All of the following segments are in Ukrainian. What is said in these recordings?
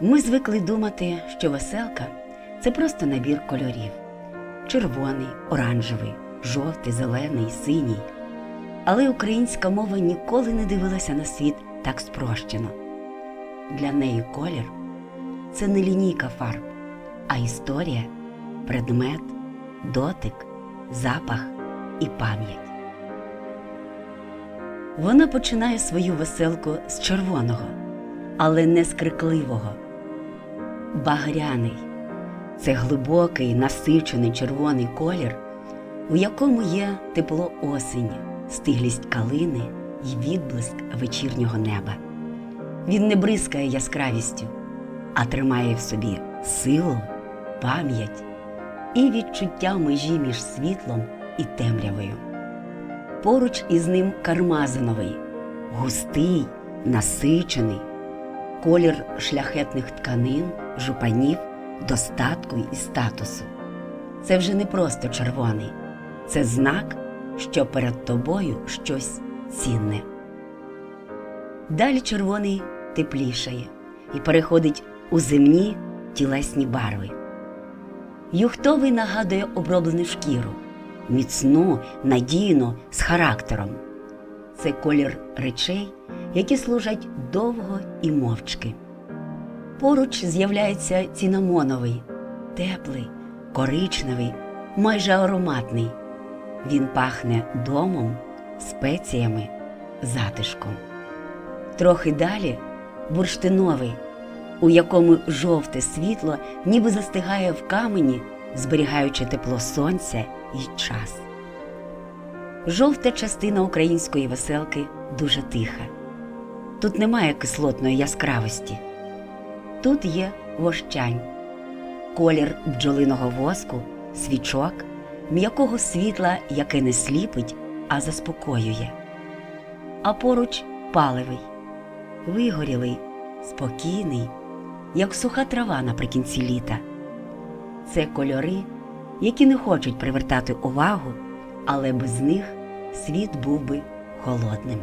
Ми звикли думати, що веселка це просто набір кольорів: червоний, оранжевий, жовтий, зелений, синій. Але українська мова ніколи не дивилася на світ так спрощено. Для неї колір це не лінійка фарб, а історія, предмет, дотик, запах і пам'ять. Вона починає свою веселку з червоного, але не з крикливого. Багряний це глибокий, насичений червоний колір, у якому є тепло осені, стиглість калини і відблиск вечірнього неба. Він не бризкає яскравістю, а тримає в собі силу, пам'ять і відчуття межі між світлом і темрявою. Поруч із ним кармазиновий, густий, насичений, колір шляхетних тканин, жупанів, достатку і статусу. Це вже не просто червоний, це знак, що перед тобою щось цінне. Далі червоний теплішає і переходить у земні тілесні барви. Юхтовий нагадує оброблену шкіру, міцну, надійну, з характером. Це колір речей, які служать довго і мовчки. Поруч з'являється цінамоновий, теплий, коричневий, майже ароматний. Він пахне домом, спеціями, затишком. Трохи далі бурштиновий, у якому жовте світло ніби застигає в камені, зберігаючи тепло сонця і час. Жовта частина української веселки дуже тиха. Тут немає кислотної яскравості. Тут є вощань, колір бджолиного воску, свічок, м'якого світла, яке не сліпить, а заспокоює. А поруч паливий, вигорілий, спокійний, як суха трава наприкінці літа. Це кольори, які не хочуть привертати увагу, але без них світ був би холодним.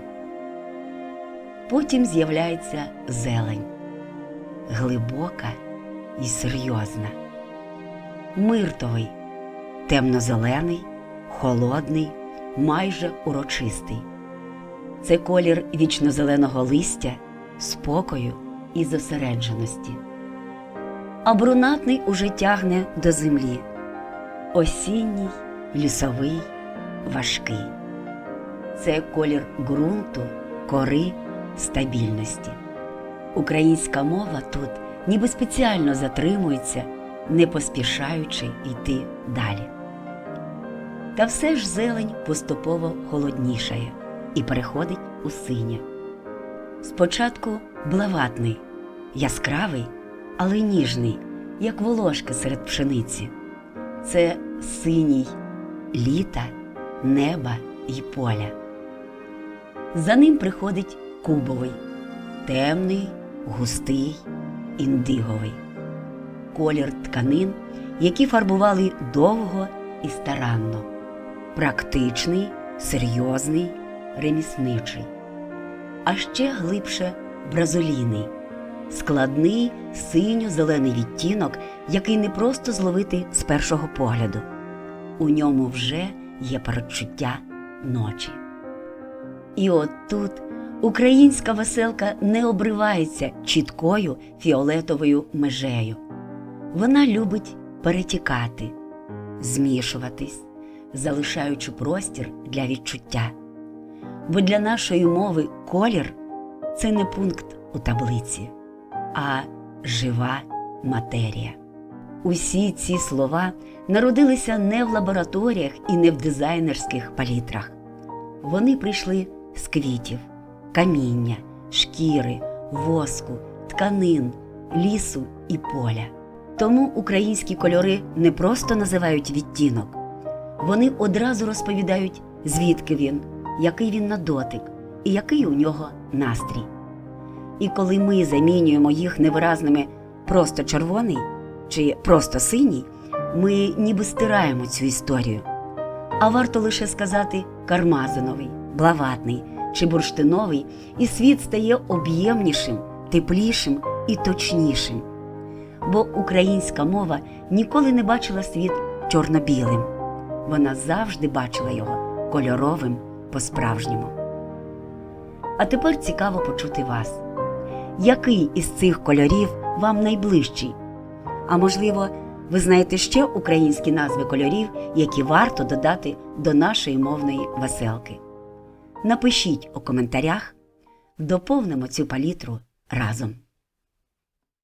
Потім з'являється зелень, глибока і серйозна, миртовий, темно-зелений, холодний, майже урочистий. Це колір вічно-зеленого листя, спокою і зосередженості. А брунатний уже тягне до землі. Осінній, лісовий, важкий. Це колір ґрунту, кори, стабільності. Українська мова тут ніби спеціально затримується, не поспішаючи йти далі. Та все ж зелень поступово холоднішає і переходить у синє. Спочатку блаватний, яскравий, але ніжний, як волошки серед пшениці. Це синій літа, неба й поля. За ним приходить кубовий, темний, густий, індиговий, колір тканин, які фарбували довго і старанно, практичний, серйозний, ремісничий, а ще глибше бразолійний, складний синьо-зелений відтінок, який не просто зловити з першого погляду. У ньому вже є передчуття ночі. І от тут українська веселка не обривається чіткою фіолетовою межею. Вона любить перетікати, змішуватись, залишаючи простір для відчуття. Бо для нашої мови колір це не пункт у таблиці, а жива матерія. Усі ці слова народилися не в лабораторіях і не в дизайнерських палітрах. Вони прийшли з квітів, каміння, шкіри, воску, тканин, лісу і поля. Тому українські кольори не просто називають відтінок, вони одразу розповідають, звідки він, який він на дотик і який у нього настрій. І коли ми замінюємо їх невиразними просто червоний чи просто синій, ми ніби стираємо цю історію. А варто лише сказати кармазиновий, блаватний чи бурштиновий, і світ стає об'ємнішим, теплішим, і точнішим. Бо українська мова ніколи не бачила світ чорно-білим. Вона завжди бачила його кольоровим по-справжньому. А тепер цікаво почути вас. Який із цих кольорів вам найближчий? А можливо, ви знаєте ще українські назви кольорів, які варто додати до нашої мовної веселки? Напишіть у коментарях, доповнимо цю палітру разом.